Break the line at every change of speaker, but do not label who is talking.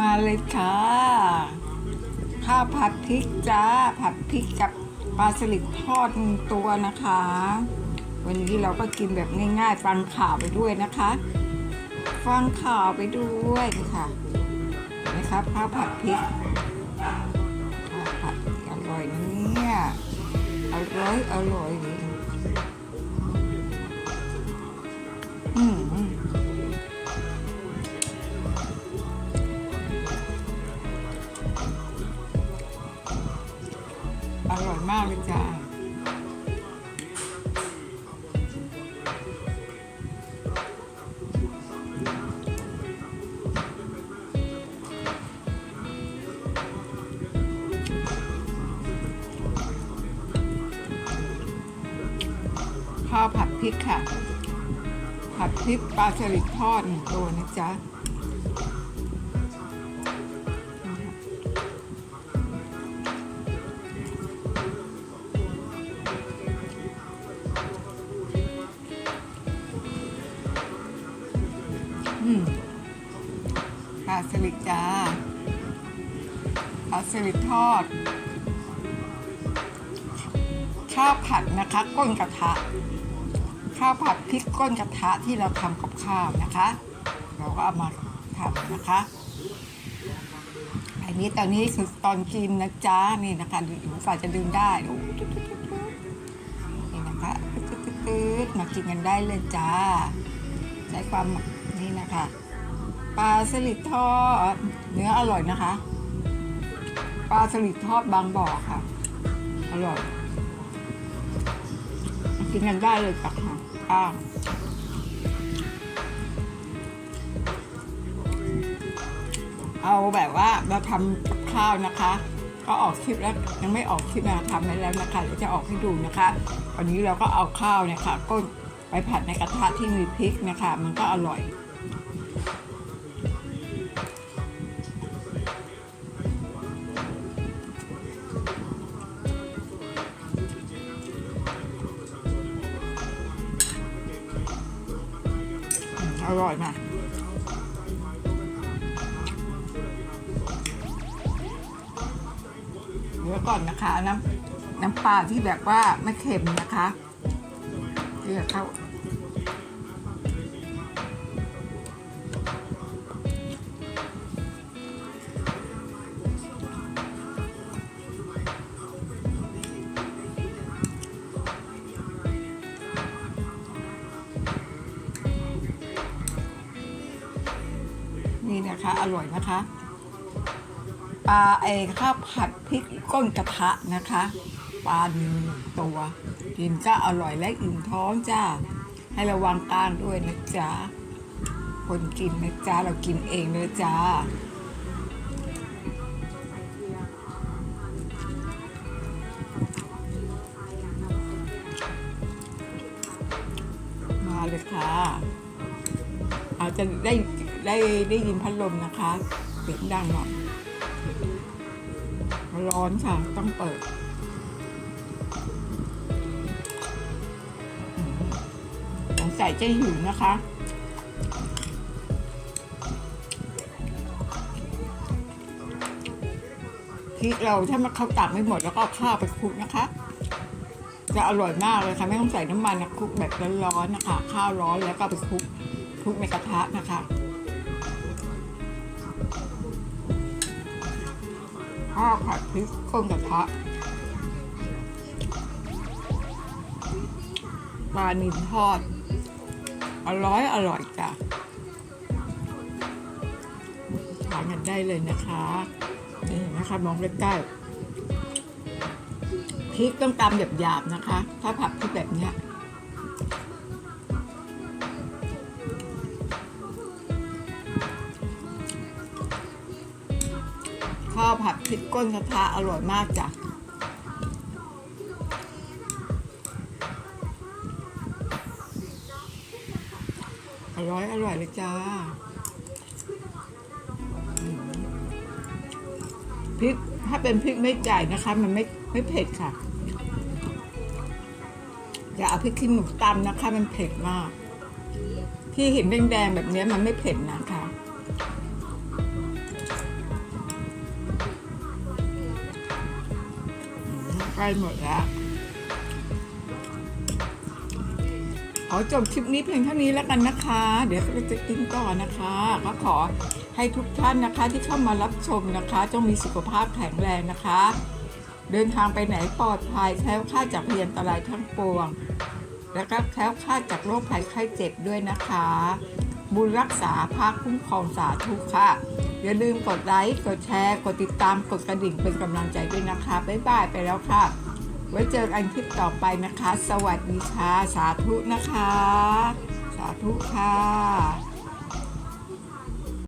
มาเลยค่ะ ข้าวผัดพริกจ้า ผัดพริกกับปลาสลิดทอดหนึ่งตัวนะคะ วันนี้เราก็กินแบบง่ายๆ ฟังข่าวไปด้วยนะคะ ฟังข่าวไปด้วยค่ะนะครับข้าวผัดพริกข้าวผัดอร่อยนะเนี่ยอร่อยอร่อย มากเลยจ้าข้าวผัดพริกค่ะ ผัดพริกปลาสลิดทอดหนึ่งตัวนะจ๊ะาสลิดจ้าปลาสลิดทอด ข้าวผัดนะคะ ก้นกระทะ ข้าวผัดพริกก้นกระทะที่เราทำกับข้าวนะคะ เราก็เอามาทำนะคะ อันนี้ตอนนี้คือตอนกินนะจ๊ะนี่นะคะดูหูฝ่าจะดึงได้นี่นะคะตืดมากินกันได้เลยจ้า ใช้ความนี่นะคะ ปลาสลิดทอด เนื้ออร่อยนะคะ ปลาสลิดทอดบางบ่อค่ะ อร่อย กินกันได้เลยจ้ะค่ะป้าเอาแบบว่าเราทำกับข้าวนะคะ ก็ออกคลิปแล้วยังไม่ออกคลิปนะทำไปแล้วนะคะเดี๋ยวจะออกให้ดูนะคะวันนี้เราก็เอาข้าวเนี่ยค่ะก็ไปผัดในกระทะที่มีพริกนะคะ มันก็อร่อย ร่อยมากเดี๋ยวก่อนนะคะน้ำน้ำปลาที่แบบว่าไม่เค็มนะคะเรียกเข้า นะคะ อร่อยนะคะปลาไอ้ข้าวผัดพริกก้นกระทะนะคะปลาหนึ่งตัวกินก็อร่อยและอิ่มท้องจ้า ให้ระวังก้างด้วยนะจ๊ะคนกินนะจ๊ะเรากินเองเลยจ้ามาเลยค่ะ อาจจะได้ได้ได้ยินพัดลมนะคะเสียงดังหน่อยร้อนค่ะ ต้องเปิดอืมสงสัยจะหิวนะคะพริกเราถ้ามันเขาตักไม่หมดแล้วก็ข้าวไปคลุกนะคะ จะอร่อยมากเลยค่ะ ไม่ต้องใส่น้ำมันนะคลุกแบบร้อนๆนะคะ ข้าวร้อนแล้วก็ไปคลุก คลุกในกระทะนะคะข้าวผัดพริกข้นกระทะปลานิลทอด อร่อยอร่อยจ้ะทานกันได้เลยนะคะ นี่นะคะมองใกล้ๆพริกต้องตำหยาบๆนะคะ ถ้าผัดพริกแบบเนี้ย ข้าวผัดพริกก้นกระทะอร่อยมากจ้ะอร่อยอร่อยเลยจ้าพริกถ้าเป็นพริกไม่จ่ายนะคะ มันไม่ไม่เผ็ดค่ะ อย่าเอาพริกขี้หนูตำนะคะ มันเผ็ดมาก ที่เห็นแดงๆแบบนี้มันไม่เผ็ดนะคะ ล้หมดแล้วขอจบคลิปนี้เพียงเท่านี้แล้วกันนะคะ เดี๋ยวเราจะกินต่อนะคะก็ขอให้ทุกท่านนะคะที่เข้ามารับชมนะคะ จงมีสุขภาพแข็งแรงนะคะ เดินทางไปไหนปลอดภัยแคล้วคลาดจากพยันตรายทั้งปวง แล้วก็แคล้วคลาดจากโรคภัยไข้เจ็บด้วยนะคะ บุญรักษาภาคคุ้มครองสาธุค่ะ อย่าลืมกดไลค์ กดแชร์ กดติดตาม กดกระดิ่งเป็นกำลังใจด้วยนะคะ บ๊ายบายไปแล้วค่ะ ไว้เจอกันคลิปต่อไปนะคะ สวัสดีค่ะ สาธุนะคะ สาธุค่ะ